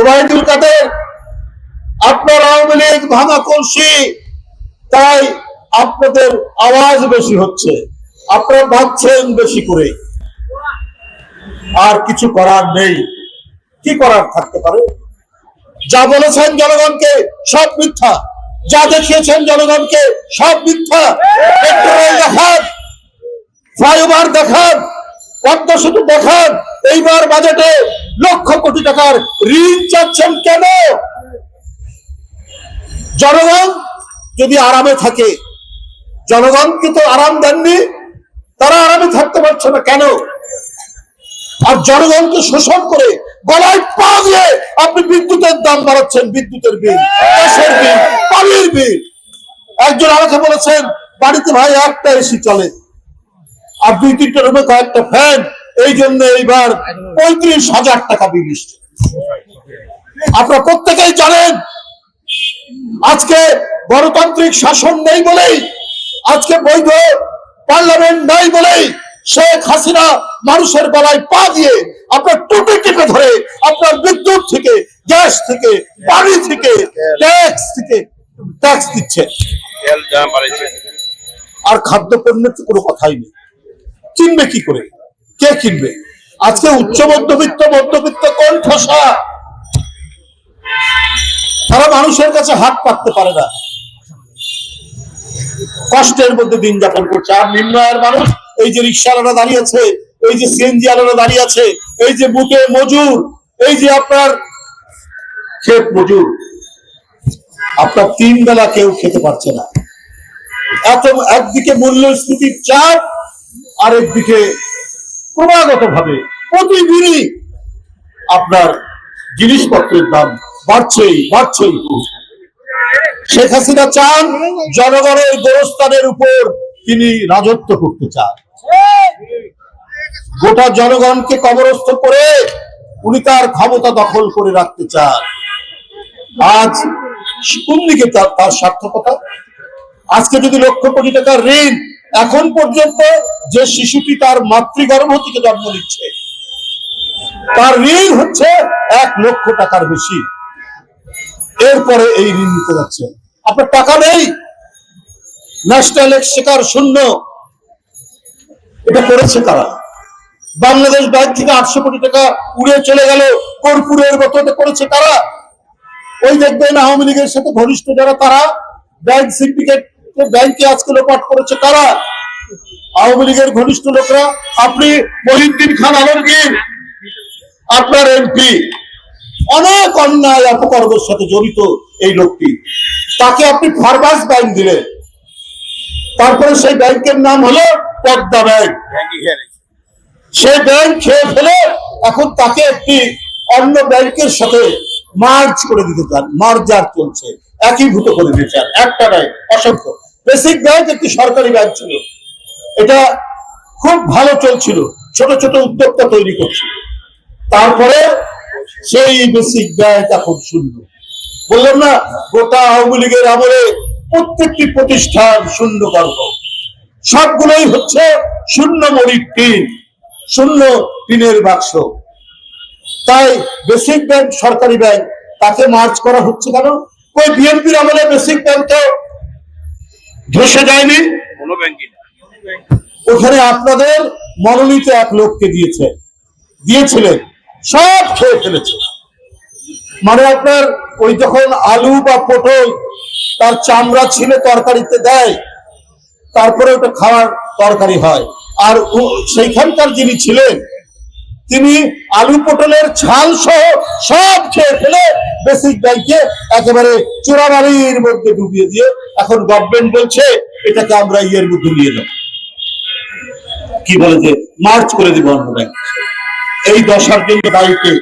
ওবায়দুল কাদের আপনার আওয়ামী লীগ ভাঙা কলসি তাই আপনাদের আওয়াজ বেশি হচ্ছে। আপনারা ভাবছেন বেশি করে। আর কিছু করার নেই। কি করার থাকতে পারে? যা বলেছেন জনগণকে সব মিথ্যা। যা দেখিয়েছেন জনগণকে সব মিথ্যা। দেখান, ফ্লাইওভার দেখান সেতু দেখান। এইবার বাজেটে লক্ষ কোটি টাকার ঋণ চাচ্ছেন কেন? জনগণ যদি আরামে থাকে জনগণকে তো আরাম দেননি? তারা আরামে থাকতে পারছে না কেন? আর জনগণকে শোষণ করে গলায় পা দিয়ে আপনি বিদ্যুতের দাম বাড়াচ্ছেন, বিদ্যুতের বিল, গ্যাসের বিল, পানির বিল। একজন আমাকে বলেছেন, বাড়িতে ভাই একটা এসি চলে। আর দুই তিনটা রুমে কয়েকটা ফ্যান এই জন্য এইবার পঁয়ত্রিশ হাজার টাকা বিল আপনারা প্রত্যেকেই জানেন আজকে গণতান্ত্রিক শাসন নেই বলেই আজকে বৈধ পার্লামেন্ট নাই বলেই শেখ হাসিনা মানুষের গলায় পা দিয়ে আপনার টুপে টিপে ধরে আপনার বিদ্যুৎ থেকে গ্যাস থেকে পানি থেকে ট্যাক্স থেকে ট্যাক্স দিচ্ছে। আর খাদ্য পণ্যের তো কোনো কথাই নেই। চিনবে কি করে? কে কিনবে? আজকে উচ্চ মধ্যবিত্ত মধ্যবিত্ত কোন ঠসা তারা মানুষের কাছে হাত পাততে পারে না। কষ্টের মধ্যে দিন যাপন করছে। আর নিম্ন আয়ের মানুষ, এই যে রিক্সাওয়ালারা দাঁড়িয়ে আছে এই যে সিএনজি আলারা দাঁড়িয়ে আছে এই যে বুটে মজুর, এই যে আপনার ক্ষেত মজুর, আপনার তিন বেলা কেউ খেতে পারছে না। এত, একদিকে মূল্যস্ফীতির চাপ আর ক্রমাগত ভাবে প্রতিদিনই আপনার জিনিসপত্রের দাম বাড়ছেই বাড়ছেই। শেখ হাসিনা চান জনগণের গোরস্থানের উপর তিনি রাজত্ব করতে চান। গোটা জনগণকে কবরস্থ করে উনি তার ক্ষমতা দখল করে রাখতে চান। আজ কোন দিকে তার তার সার্থকতা আজকে যদি লক্ষ কোটি টাকার ঋণ এখন পর্যন্ত যে শিশুটি তার মাতৃগর্ভ থেকে জন্ম নিচ্ছে, তার ঋণ হচ্ছে এক লক্ষ টাকার বেশি। এরপরে এই ঋণ নিতে যাচ্ছে। আপনার টাকা নেই। ন্যাশনাল এক্সচেকার শূন্য। এটা করেছে তারা বাংলাদেশ ব্যাংক থেকে আটশো কোটি টাকা উড়ে চলে গেল। কর্পূরের মতো করেছে তারা ওই দেখবেন আওয়ামী লীগের সাথে ঘনিষ্ঠ যারা, তারা ব্যাংক সিন্ডিকেট ব্যাংকে আজকে লোপাট করেছে কারা? আওয়ামী লীগের ঘনিষ্ঠ লোকরা। আপনি মহিউদ্দিন খান আলমগীর, আপনার এমপি। অনেক অন্যায়, অপকর্মের সাথে জড়িত এই লোকটি। তাকে আপনি ফারবাস ব্যাংক দিলেন। তারপরে সেই ব্যাংকের নাম হলো পদ্মা ব্যাংক। সে ব্যাংক খেয়ে ফেলে এখন তাকে একটি অন্য ব্যাংকের সাথে মার্জ করে দিতে চান। মার্জার চলছে। একীভূত করে দিতে চান একটা নয় অসংখ্য। বেসিক ব্যাংক একটি সরকারি ব্যাংক ছিল। এটা খুব ভালো চলছিল, ছোট ছোট উদ্যোক্তা তৈরি করছিল। তারপরে সেই বেসিক ব্যাংক এখন শূন্য। বললাম না, গোটা আওয়ামী লীগের আমলে প্রত্যেকটি প্রতিষ্ঠান শূন্য গর্ভ সবগুলোই হচ্ছে শূন্য মরির টিন, শূন্য টিনের বাক্স। তাই বেসিক ব্যাংক, সরকারি ব্যাংক, তাকে মার্চ করা হচ্ছে কেন? ওই বিএনপির আমলে বেসিক ব্যাংকও ধসে যায়নি। কোনো ব্যাংকে না। ওখানে আপনাদের মনোনীত এক লোককে দিয়েছে দিয়েছিলেন সব খেয়ে ফেলেছে। মানে আপনার ওই যখন আলু বা পটল তার চামড়া ছিলে তরকারিতে দেয় তারপরে ওটা খাওয়ার তরকারি হয়। আর সেইখানকার যিনি ছিলেন তিনি আলু পটলের ছাল সহ সব খেয়ে ফেলে বেসিক ব্যাংকে একেবারে চোরাবাড়ির মধ্যে ডুবিয়ে দিয়ে এখন গভর্নমেন্ট বলছে, এটাকে আমরা ইয়ের মধ্যে নিয়ে নেব। কি বলে যে মার্চ করে দিব অন্য ব্যাংক এই দশার জন্য দায়ীকে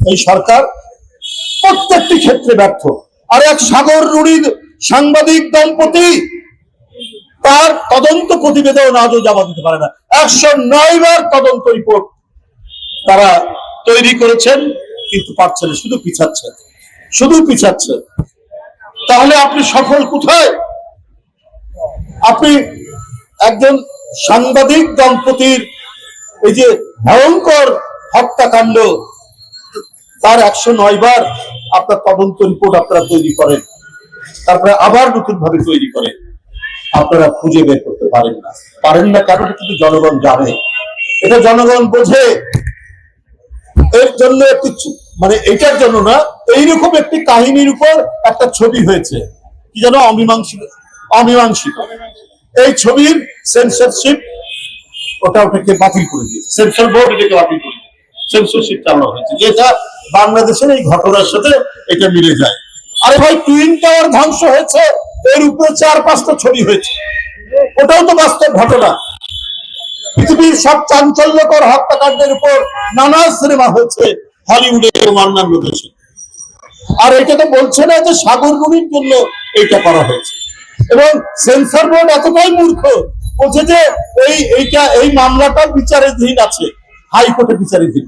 এই সরকার প্রত্যেকটি ক্ষেত্রে ব্যর্থ। আর এক সাগর রুড়ির সাংবাদিক দম্পতি, তার তদন্ত প্রতিবেদন আজও জমা দিতে পারে না। একশো নয় বার তদন্ত রিপোর্ট তারা তৈরি করেছেন, কিন্তু পারছে না, শুধু পিছাচ্ছে। শুধু পিছাচ্ছে। তাহলে আপনি সফল কোথায়? আপনি একজন সাংবাদিক দম্পতির এই যে ভয়ঙ্কর হত্যাকাণ্ড, তার একশো নয় বার আপনার তদন্ত রিপোর্ট আপনারা তৈরি করেন। তারপরে আবার নতুন ভাবে তৈরি করেন। আপনারা খুঁজে বের করতে পারেন না। পারেন না কারণ কিন্তু জনগণ জানে। এটা জনগণ বোঝে। এর জন্য একটি মানে এটার জন্য না, এইরকম একটি কাহিনীর উপর একটা ছবি হয়েছে। কি যেন অমীমাংসিত অমীমাংসিত। এই ছবির সেন্সরশিপ ওটা ওটাকে বাতিল করে দিয়েছে। সেন্সর বোর্ড এটাকে বাতিল করে সেন্সরশিপ চালানো হয়েছে। যেটা বাংলাদেশের এই ঘটনার সাথে এটা মিলে যায়। আরে ভাই টুইন টাওয়ার ধ্বংস হয়েছে, এর উপরে চার পাঁচটা ছবি হয়েছে। ওটাও তো বাস্তব ঘটনা। পৃথিবীর সব চাঞ্চল্যকর হত্যাকাণ্ডের উপর নানা সিনেমা হয়েছে হলিউডে এবং অন্যান্য দেশে আর এটা তো বলছে না যে সাগর রুনির জন্য এটা করা হয়েছে এবং সেন্সর বোর্ড এতটাই মূর্খ, বলছে যে এই, এইটা, এই মামলাটা বিচারাধীন আছে, হাইকোর্টে বিচারাধীন।